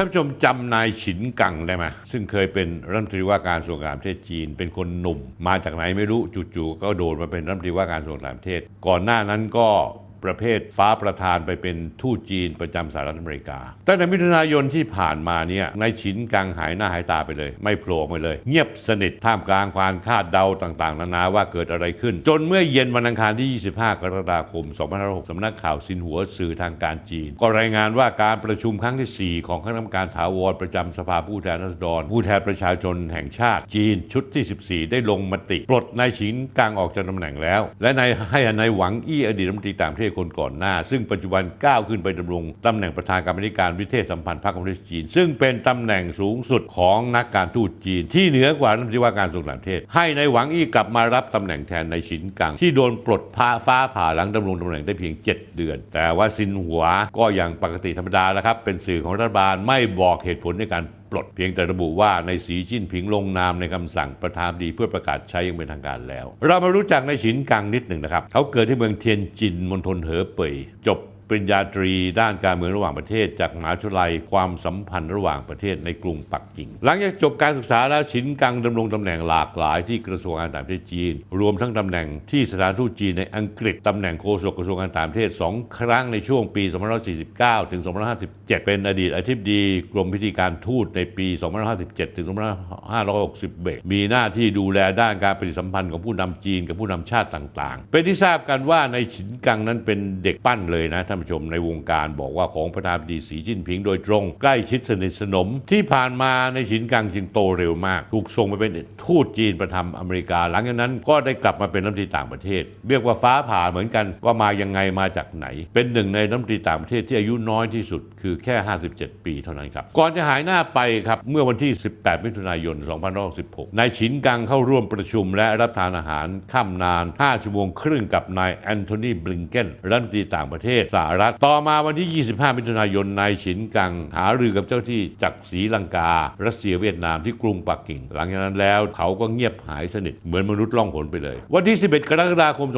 ท่านผู้ชมจำนายฉินกังได้ไหมซึ่งเคยเป็นรัฐมนตรีว่าการกระทรวงการต่างประเทศจีน เป็นคนหนุ่ม มาจากไหนไม่รู้จู่ๆก็โดนมาเป็นรัฐมนตรีว่าการกระทรวงต่างประเทศ ก่อนหน้านั้นก็ ประเภทฟ้าประธานไปเป็นทูตจีนประจำสหรัฐอเมริกา ตั้งแต่มิถุนายนที่ผ่านมาเนี่ยนายฉินกังหายหน้าหายตาไปเลย ไม่โผล่มาเลย เงียบสนิทท่ามกลางความคาดเดาต่างๆ นานาว่าเกิดอะไรขึ้น จนเมื่อเย็นวันอังคารที่ 25 กรกฎาคม 2506สำนักข่าวซินหัวสื่อทางการจีน ก็รายงานว่าการประชุมครั้งที่ 4 ของคณะกรรมการถาวรประจำสภาผู้แทนราษฎร ผู้แทนประชาชนแห่งชาติจีนชุดที่ 14 ได้ลงมติปลดนายฉินกังออกจากตำแหน่งแล้ว และนายให้นายหวังอี้อดีตรัฐมนตรีต่างประเทศคนก่อนหน้า ซึ่งปัจจุบันก้าวขึ้นไปดำรงตำแหน่งประธานกรรมธิการวิเทศสัมพันธ์พรรคคอมมิวนิสต์จีน ซึ่งเป็นตำแหน่งสูงสุดของนักการทูตจีน ที่เหนือกว่ารัฐมนตรีว่าการกระทรวงต่างประเทศ ให้ในหวังอี้กลับมารับตำแหน่งแทนในายฉินกัง ที่โดนปลดพาฟ้าผ่าหลังดำรงตำแหน่งได้เพียง 7 เดือน แต่ว่าซินหัวก็อย่างปกติธรรมดาแล้วครับเป็นสื่อของรัฐบาลไม่บอกเหตุผลในการ ปลด เพียงแต่ระบุว่าในสีจิ้นผิงลงนามในคำสั่งประธานดีเพื่อประกาศใช้อย่างเป็นทางการแล้ว เรามารู้จักในฉินกังนิดหนึ่งนะครับ เขาเกิดที่เมืองเทียนจินมณฑลเหอเป่ยจบ ปริญญาตรีด้านการเมืองระหว่างประเทศ จากมหาวิทยาลัยความสัมพันธ์ระหว่างประเทศในกรุงปักกิ่ง หลังจากจบการศึกษาแล้วฉินกังดำรงตำแหน่งหลากหลายที่กระทรวงการต่างประเทศจีน รวมทั้งตำแหน่งที่สถานทูตจีนในอังกฤษตำแหน่งโฆษกกระทรวงการต่างประเทศ 2 ครั้งในช่วงปี 2549 ถึง 2557 เป็นอดีตอธิบดีกรมพิธีการทูตในปี 2557 ถึง 2561มีหน้าที่ดูแลด้านการปฏิสัมพันธ์ของผู้นำจีนกับผู้นำชาติต่าง ๆ เป็นที่ทราบกันว่าในฉินกังนั้นเป็นเด็กปั้นเลยนะท่านผู้ชมในวงการบอกว่าของประธานาธิบดีสีจิ้นผิงโดยตรง ใกล้ชิดสนิทสนม ที่ผ่านมาในฉินกังจึงโตเร็วมาก ถูกส่งไปเป็นทูตจีนประทำอเมริกา หลังจากนั้นก็ได้กลับมาเป็นรัฐมนตรีต่างประเทศ เรียกว่าฟ้าผ่าเหมือนกันก็มายังไงมาจากไหน เป็นหนึ่งในรัฐมนตรีต่างประเทศที่อายุน้อยที่สุดคือแค่ 57 ปีเท่านั้นครับก่อนจะหายหน้าไปครับเมื่อวันที่ 18 มิถุนายน 2566นายฉินกังเข้าร่วมประชุมและรับทานอาหารค่ำนาน 5 ชั่วโมงครึ่งกับนายแอนโทนีบลิงเกนรัฐมนตรีต่างประเทศสหรัฐ ต่อมาวันที่ 25 มิถุนายนนายฉินกัง หารือกับเจ้าที่จากศรีลังกา รัสเซียเวียดนามที่กรุงปักกิ่ง หลังจากนั้นแล้วเขาก็เงียบหายสนิทเหมือนมนุษย์ล่องหนไปเลย วันที่ 11 กรกฎาคม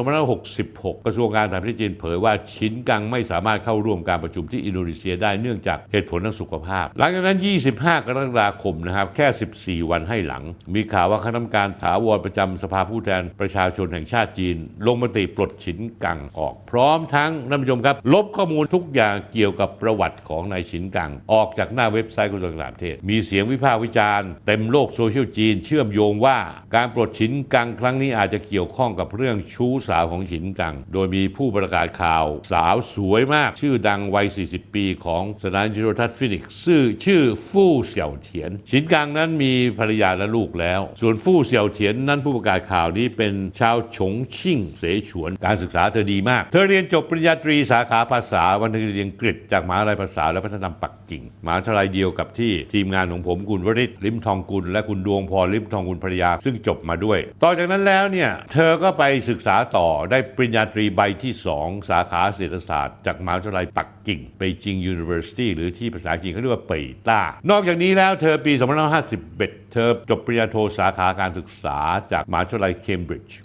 2566 กระทรวงการต่างประเทศจีนเผยว่าฉินกังไม่สามารถเข้าร่วมการประชุมที่อินโดนีเซียได้เนื่องจากเหตุผลทางสุขภาพ หลังจากนั้น 25 กรกฎาคมนะครับแค่ 14 วันให้หลัง มีข่าวว่าคณะกรรมการถาวรประจำสภาผู้แทนประชาชนแห่งชาติจีน ลงมติปลดฉินกังออกพร้อมทั้งท่านผู้ชมครับลบข้อมูลทุกอย่างเกี่ยวกับประวัติของนายฉินกัง ออกจากหน้าเว็บไซต์กระทรวงต่างประเทศ มีเสียงวิพากษ์วิจารณ์เต็มโลกโซเชียลจีน เชื่อมโยงว่าการปลดฉินกังครั้งนี้อาจจะเกี่ยวข้องกับเรื่องชู้สาวของฉินกัง โดยมีผู้ประกาศข่าวสาวสวยมาก ชื่อดังวัย 40 ปีของสถานีโทรทัศน์ฟินิกซ์ชื่อชื่อฟู่เสี่ยวเถียนฉินกังนั้นมีภรรยาและลูกแล้ว ส่วนฟู่เสี่ยวเถียนนั้นผู้ประกาศข่าวนี้เป็นชาวฉงชิ่งเสฉวน การศึกษาเธอดีมาก เธอเรียนจบปริญญาตรีสาขาภาษาวันเรียนอังกฤษจากมหาวิทยาลัยภาษาและวัฒนธรรมปักกิ่งมหาวิทยาลัยเดียวกับที่ทีมงานของผมคุณวริศลิมทองกุลและคุณดวงพรลิมทองกุลภรรยา ซึ่งจบมาด้วย ต่อจากนั้นแล้วเนี่ยเธอก็ไปศึกษาต่อได้ปริญญาตรีใบที่ 2 สาขาเศรษฐศาสตร์จากมหาวิทยาลัยปักกิ่งไปจิง University หรือที่ภาษาจีนเขาเรียกว่าเป่ยต้า นอกจากนี้แล้วเธอปี2551 เธอจบปริญญาโทสาขาการศึกษาจากมหาวิทยาลัยเคมบริดจ์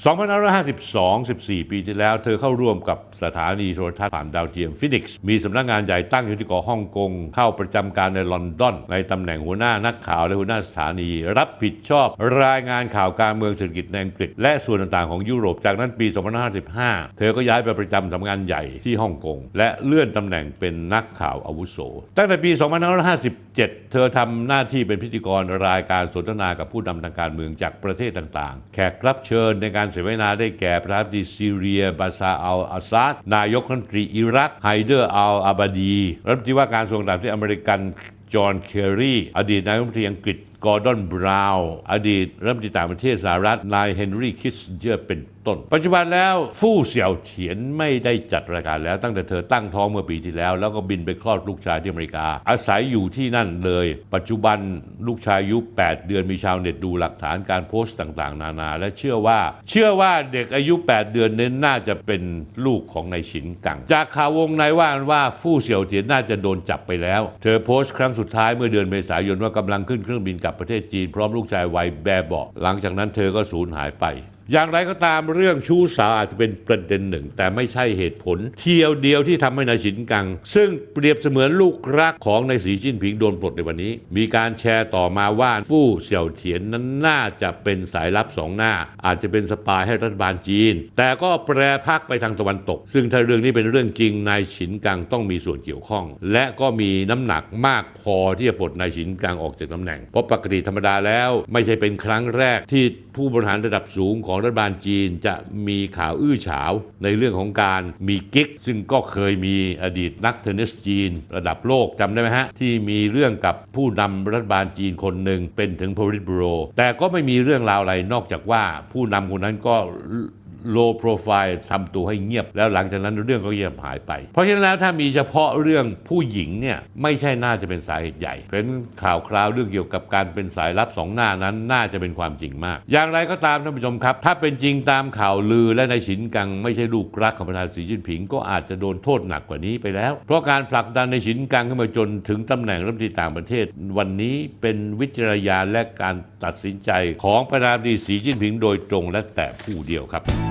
2552 14 ปีที่แล้ว เธอเข้าร่วมกับสถานีโทรทัศน์ผ่านดาวเทียมฟินิกซ์มีสำนักงานใหญ่ตั้งอยู่ที่เกาะฮ่องกง เข้าประจำการในลอนดอน ในตำแหน่งหัวหน้านักข่าวและหัวหน้าสถานี รับผิดชอบรายงานข่าวการเมืองเศรษฐกิจในอังกฤษ และส่วนต่างๆของยุโรปจากนั้นปี 2555 เธอก็ย้ายไปประจำสำนักงานใหญ่ที่ฮ่องกงและเลื่อนตำแหน่งเป็นนักข่าวอาวุโส ตั้งแต่ปี 2557 เธอทำหน้าที่เป็นพิธีกรรายการสนทนากับผู้นำทางการเมืองจากประเทศต่างๆ แขกรับเชิญในการเสวนาได้แก่ประธานาธิบดีซีเรียบาซาอัลอาซาดนายกรัฐมนตรีอิรักไฮเดอร์อัลอาบาดีรัฐมนตรีว่าการกระทรวงต่างประเทศอเมริกันจอห์นเคอรีอดีตนายกรัฐมนตรีอังกฤษกอร์ดอนบราวน์อดีตรัฐมนตรีต่างประเทศสหรัฐนายเฮนรี่คิสเจอร์เป็น ต้น ปัจจุบันแล้วฟู่เสี่ยวเถียนไม่ได้จัดรายการแล้วตั้งแต่เธอตั้งท้องเมื่อปีที่แล้ว แล้วก็บินไปคลอดลูกชายที่อเมริกา อาศัยอยู่ที่นั่นเลย ปัจจุบันลูกชายอายุ 8 เดือนมีชาวเน็ตดูหลักฐานการโพสต์ต่างๆ นานา และเชื่อว่า เชื่อว่าเด็กอายุ 8 เดือนนั้นน่าจะเป็นลูกของนายฉินกัง จากข่าววงในว่านว่าฟู่เสี่ยวเถียนน่าจะโดนจับไปแล้ว เธอโพสต์ครั้งสุดท้ายเมื่อเดือนเมษายนว่ากำลังขึ้นเครื่องบินกลับประเทศจีนพร้อมลูกชายวัยแบบเบาะหลังจากนั้นเธอก็สูญหายไป อย่างไรก็ตามเรื่องชู้สาวอาจจะเป็นประเด็นหนึ่ง แต่ไม่ใช่เหตุผลเที่ยวเดียวที่ทำให้นายฉินกัง ซึ่งเปรียบเสมือนลูกรักของนายสีจิ้นผิงโดนปลดในวันนี้ มีการแชร์ต่อมาว่าฟู่เสี่ยวเถียนนั้นน่าจะเป็นสายลับสองหน้า อาจจะเป็นสปายให้รัฐบาลจีน แต่ก็แปรพักไปทางตะวันตก ซึ่งถ้าเรื่องนี้เป็นเรื่องจริงนายฉินกังต้องมีส่วนเกี่ยวข้อง และก็มีน้ำหนักมากพอที่จะปลดนายฉินกังออกจากตำแหน่งเพราะปกติธรรมดาแล้ว ไม่ใช่เป็นครั้งแรกที่ผู้บริหารระดับสูงของรัฐบาลจีนจะมีข่าวอื้อฉาวในเรื่องของการมีกิ๊ก ซึ่งก็เคยมีอดีตนักเทนนิสจีน ระดับโลกจำได้ไหมฮะ ที่มีเรื่องกับผู้นำรัฐบาลจีนคนหนึ่งเป็นถึงพลิตบูโรแต่ก็ไม่มีเรื่องราวอะไรนอกจากว่าผู้นำคนนั้นก็ โลโปรไฟล์ทำตัวให้เงียบ แล้วหลังจากนั้นเรื่องก็เงียบหายไป เพราะฉะนั้นแล้วถ้ามีเฉพาะเรื่องผู้หญิงเนี่ยไม่ใช่น่าจะเป็นสาเหตุใหญ่เป็นข่าวคราวเรื่องเกี่ยวกับการเป็นสายลับสองหน้านั้นน่าจะเป็นความจริงมาก อย่างไรก็ตามท่านผู้ชมครับ ถ้าเป็นจริงตามข่าวลือและในายฉินกัง ไม่ใช่ลูกรักของประธานสีจิ้นผิง ก็อาจจะโดนโทษหนักกว่านี้ไปแล้ว เพราะการผลักดันในายฉินกังขึ้นมาจนถึงตำแหน่งรัฐมนตรีต่างประเทศ วันนี้เป็นวิจารณญาณและการตัดสินใจของประธานาธิบดีสีจิ้นผิงโดยตรงและแต่ผู้เดียวครับ